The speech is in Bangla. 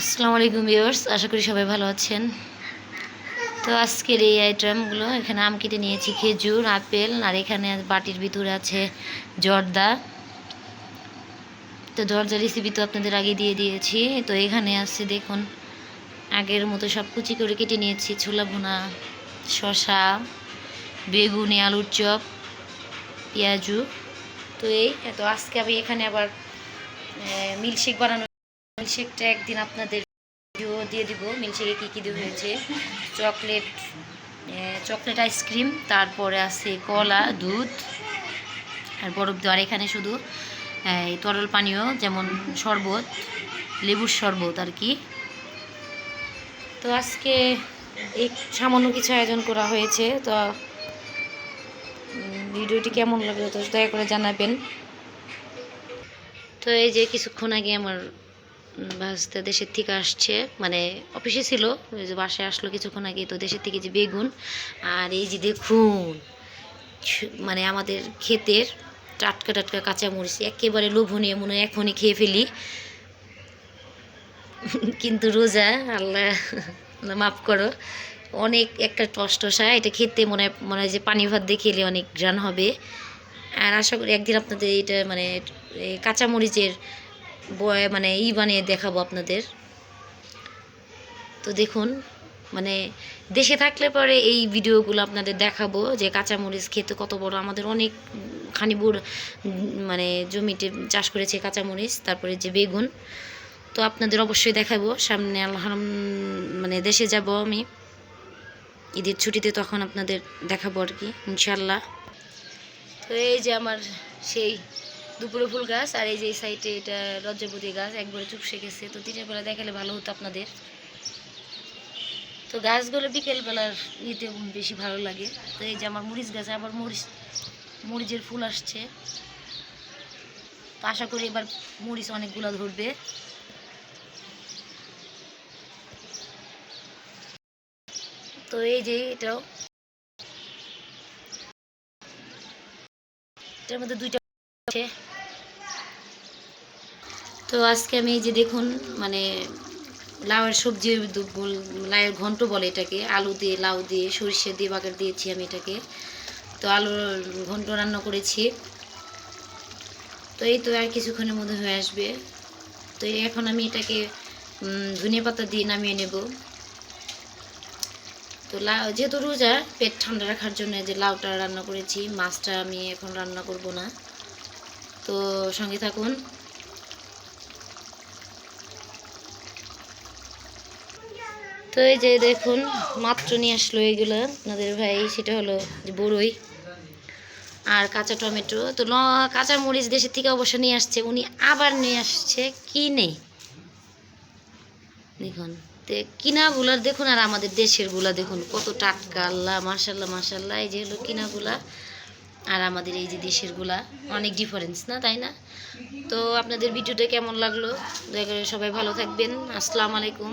আসসালামু আলাইকুম ভিউয়ার্স, আশা করি সবাই ভালো আছেন। তো আজকের এই আইটেমগুলো, এখানে আম কেটে নিয়েছি, খেজুর, আপেল, আর এখানে বাটির ভিতরে আছে জর্দা। তো জর্দা রেসিপি তো আপনাদের আগে দিয়ে দিয়েছি। তো এখানে আছে, দেখুন, আগের মতো সব কুচি করে কেটে নিয়েছি, ছোলা ভুনা শশা বেগুনি, আলুর চপ, পেঁয়াজু। তো এই, তো আজকে আমি এখানে আবার মিল্কশেক বানানো মিল্কশেকটা একদিন আপনাদের ভিডিও দিয়ে দিব। মিল্কশেকে কী কী দিয়ে হয়েছে? চকলেট চকলেট আইসক্রিম, তারপরে আছে কলা, দুধ, আর বরফ দেওয়ার এখানে শুধু তরল পানীয়, যেমন শরবত, লেবুর শরবত আর কি। তো আজকে এই সামান্য কিছু আয়োজন করা হয়েছে। তো ভিডিওটি কেমন লাগল তো দয়া করে জানাবেন। তো এই যে কিছুক্ষণ আগে আমার ভাস্তা দেশের থেকে আসছে। মানে অফিসে ছিল, ওই যে বাসায় আসলো কিছুক্ষণ আগে, তো দেশের থেকে যে বেগুন আর এই যে দেখুন মানে আমাদের ক্ষেতের টাটকা টাটকা কাঁচামরিচ, একেবারে লোভনীয়, মনে হয় এখনই খেয়ে ফেলি। কিন্তু রোজা, আল্লাহ মাফ করো, অনেক একটা টসটসা, এটা খেতে মনে হয় মনে হয় যে পানি ভাত দিয়ে খেলে অনেক গ্রান হবে। আর আশা করি একদিন আপনাদের এটা মানে কাঁচামরিচের মানে ই বানিয়ে দেখাবো আপনাদের। তো দেখুন মানে দেশে থাকলে পরে এই ভিডিওগুলো আপনাদের দেখাবো, যে কাঁচামরিচ খেতে কত বড়। আমাদের অনেক খানি বুড় মানে জমিতে চাষ করেছে কাঁচামরিচ, তারপরে যে বেগুন। তো আপনাদের অবশ্যই দেখাবো। সামনে আল্লাহ মানে দেশে যাব আমি। ঈদের ছুটিতে তখন আপনাদের দেখাবো আর কি, ইনশাল্লাহ। তো এই যে আমার সেই দুপুরে ফুল গাছ আর এই যে সাইডে এটা লজ্জাপতি গাছ, একবারে চুপসে গেছে। তো দিনের বেলা দেখালে ভালো হতো আপনাদের। তো গাছগুলো বিকেলবেলার ইতে বেশি ভালো লাগে। তো এই যে আমার মরিচ গাছে আবার মরিচ, মরিচের ফুল আসছে। তো আশা করি এবার মরিচ অনেকগুলো ধরবে। তো এই যে এটাও। এটার মধ্যে দুইটা তো আজকে আমি যে দেখুন মানে লাউয়ের সবজি লাউয়ের ঘন্ট বলে এটাকে, আলু দিয়ে, লাউ দিয়ে, সরিষা দিয়ে, বাগার দিয়েছি আমি এটাকে। তো আলুর ঘন্ট রান্না করেছি। তো এই তো আর কিছুক্ষণের মধ্যে হয়ে আসবে। তো এখন আমি এটাকে ধনিয়া পাতা দিয়ে নামিয়ে নেব। তো লাউ, যেহেতু রোজা পেট ঠান্ডা রাখার জন্য যে লাউটা রান্না করেছি, মাছটা আমি এখন রান্না করব না। তো সঙ্গে থাকুন। তো এই যে দেখুন, মাত্র নিয়ে আসলো এইগুলো আপনাদের ভাই, সেটা হলো যে বড়ই আর কাঁচা টমেটো। তো কাঁচা মরিচ দেশের থেকে অবশ্য নিয়ে আসছে। উনি আবার নিয়ে আসছে কি নেই দেখুন, তে কিনাগুলার দেখুন আর আমাদের দেশেরগুলা দেখুন, কত টাটকা। আল্লাহ মার্শাল্লাহ মার্শাল্লাহ এই যে হলো কিনাগুলা। আর আমাদের এই যে দেশেরগুলা, অনেক ডিফারেন্স না, তাই না? তো আপনাদের ভিডিওটা কেমন লাগল? দয়া করে সবাই ভালো থাকবেন। আসসালামু আলাইকুম।